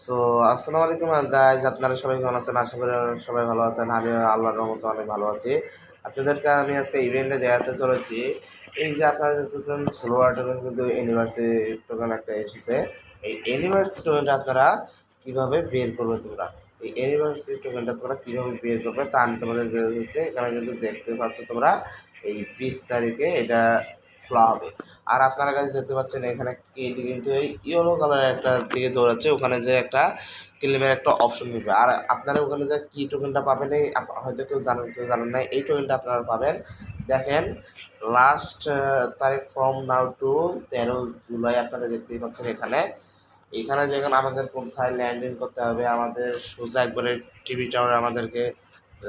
So আসসালামু আলাইকুম guys আপনারা সবাই কেমন আছেন? আশা করি সবাই ভালো আছেন। আমি আল্লাহর রহমতে অনেক ভালো আছি। আপনাদেরকে আমি আজকে ইভেন্টে দেখাতে চলেছি। এই যে আপনারা দেখতেছেন সোলোয়ার টোকেন কিন্তু ইউনিভার্সিটি টোকেন একটা এসেছে। এই ইউনিভার্সিটি টোকেনটা আপনারা কীভাবে বের করবে তোমরা? এই ইউনিভার্সিটি টোকেনটা তোমরা কীভাবে বের করবে তা আমি তোমাদের হচ্ছে এখানে কিন্তু দেখতে পাচ্ছ তোমরা এই বিশ তারিখে এটা খোলা হবে আর আপনারা কাছে দেখতে পাচ্ছেন এখানে কিন্তু এই ইয়েলো কালারের একটা দিকে দৌড়াচ্ছে, ওখানে যে একটা ক্লেমের একটা অপশন নেবে। আর আপনারা ওখানে যে কী টোকেনটা পাবেন এই হয়তো কেউ জানেন কেউ জানেন না, এই টোকেনটা আপনারা পাবেন, দেখেন লাস্ট তারিখ ফ্রম নাও টু তেরো জুলাই আপনারা দেখতেই পাচ্ছেন এখানে। এখানে দেখেন আমাদের কোথায় ল্যান্ডিং করতে হবে, আমাদের সোজা একবারে টিভি টাওয়ারে আমাদেরকে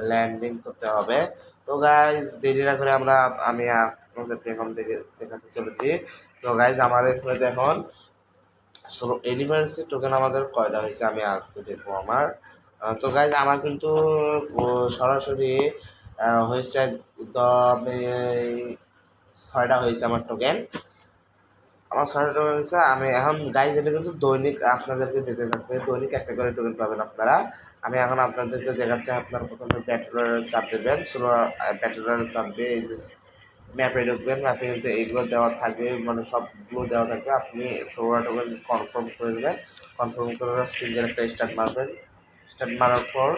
ল্যান্ডিং করতে হবে। তো গাইজ দেরি না করে আমরা, আমি আপনাদেরকে এখন থেকে দেখাতে চলেছি। তো গাইজ আমার এখানে দেখুন ইউনিভার্সিটি টোকেন আমাদের কয়টা হয়েছে আমি আজকে দেখব আমার। তো গাইজ আমার কিন্তু সরাসরি হয়েছে ছয়টা হয়েছে আমার টোকেন আমার ছয়টা টোকেন হয়েছে, আমি এখন গাইজ এটা কিন্তু দৈনিক আপনাদেরকে দিতে থাকবে। দৈনিক একটা করে টোকেন পাবেন আপনারা। আমি এখন আপনাদেরকে দেখাচ্ছি, আপনার প্রথমে ব্যাটলার চাপ দেবেন। ষোলো ব্যাটলার চাপ দিয়ে এই যে ম্যাপে ঢুকবেন, ম্যাপে কিন্তু এইগুলো দেওয়া থাকবে মানে সবগুলো দেওয়া থাকবে আপনি ষোলো টোকেন কনফার্ম করে দেবেন। কনফার্ম করে সিঙ্গেল একটা স্টার্ট মারবেন। স্টার্ট মারার পর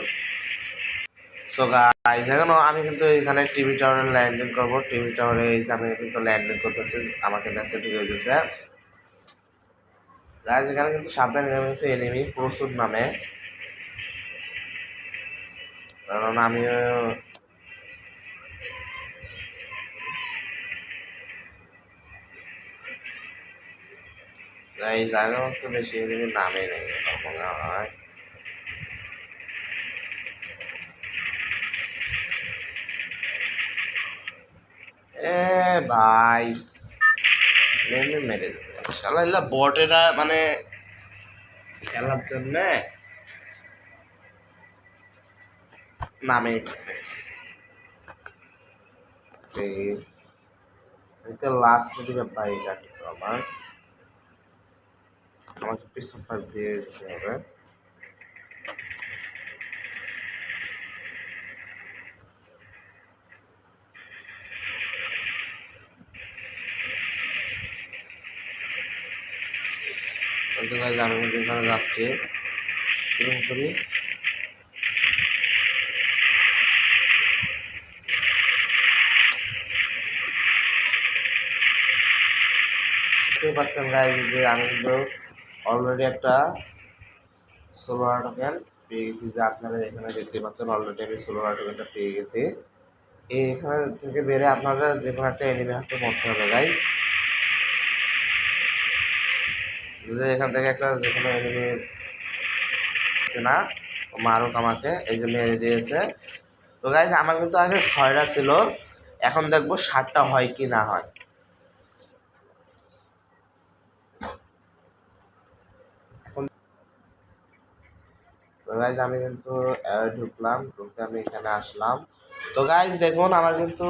সো গাইজ এখন আমি কিন্তু এখানে টিভি টাওয়ারে ল্যান্ডিং করব। টিভি টাওয়ারে এই যে আমি কিন্তু ল্যান্ডিং করতেছি, আমাকে মেসেজ ঢুকে দিয়েছে গাইজ এখানে কিন্তু সাবধান এখানে কিন্তু এনিমি প্রচুর নামে। কারণ আমিও গাইজ আগেও তো বেশি এনিমি নামে নেই মনে হয়। এ ভাই মেরে শালা, এগুলা বটেরা মানে খেলার জন্য নামে এটা লাস্ট দিকে বাইক আছে আমার। আমাকে পিছন পাশ দিয়ে যেতে হবে কিন্তু এখানে যাচ্ছি কীরকম করি দেখতেই পাচ্ছেন গাইজ যে অলরেডি একটা সোলার টোকেন পেয়ে গেছি যে আপনারা এখানে দেখতে পাচ্ছেন অলরেডি আমি সোলার টোকেনটা পেয়ে গেছি। এই এখানে থেকে বেরে আপনারা যে কোনো একটা এনিমি হাতে মরতে হবে গাইজ যে এখান থেকে একটা যে কোনো এনিমি না মারুক আমাকে, এই যে মেরে দিয়েছে। তো গাইজ আমার কিন্তু আগে ছয়টা ছিল, এখন দেখব সাতটা হয় কি না হয়। গাইজ আমি কিন্তু ঢুকলাম, ঢুকে আমি এখানে আসলাম। তো গাইজ দেখুন, আমার কিন্তু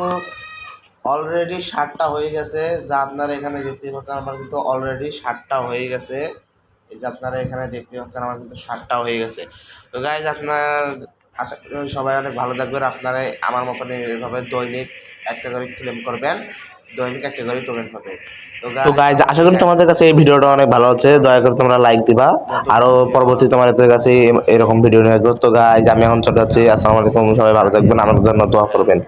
অলরেডি ষাটটা হয়ে গেছে। যা আপনারা এখানে দেখতে পাচ্ছেন, আমার কিন্তু অলরেডি ষাটটা হয়ে গেছে। এই যে আপনারা এখানে দেখতে পাচ্ছেন, আমার কিন্তু ষাটটা হয়ে গেছে। তো গাইজ আপনার আশা সবাই অনেক ভালো থাকবেন। আপনারা আমার মতন এভাবে দৈনিক একটা করে ক্লেম করবেন। দৈনিক একটা করে টোকেন পাবেন তো গাইজ আশা করি তোমাদের কাছে এই ভিডিওটা অনেক ভালো হচ্ছে। দয়া করে তোমরা লাইক দিবা। আরও পরবর্তী তোমাদের কাছে এরকম ভিডিও নিয়ে আসব। তো গাইজ আমি এখন চলে যাচ্ছি। আসসালামু আলাইকুম। সবাই ভালো থাকবেন। আমার জন্য দোয়া করবেন।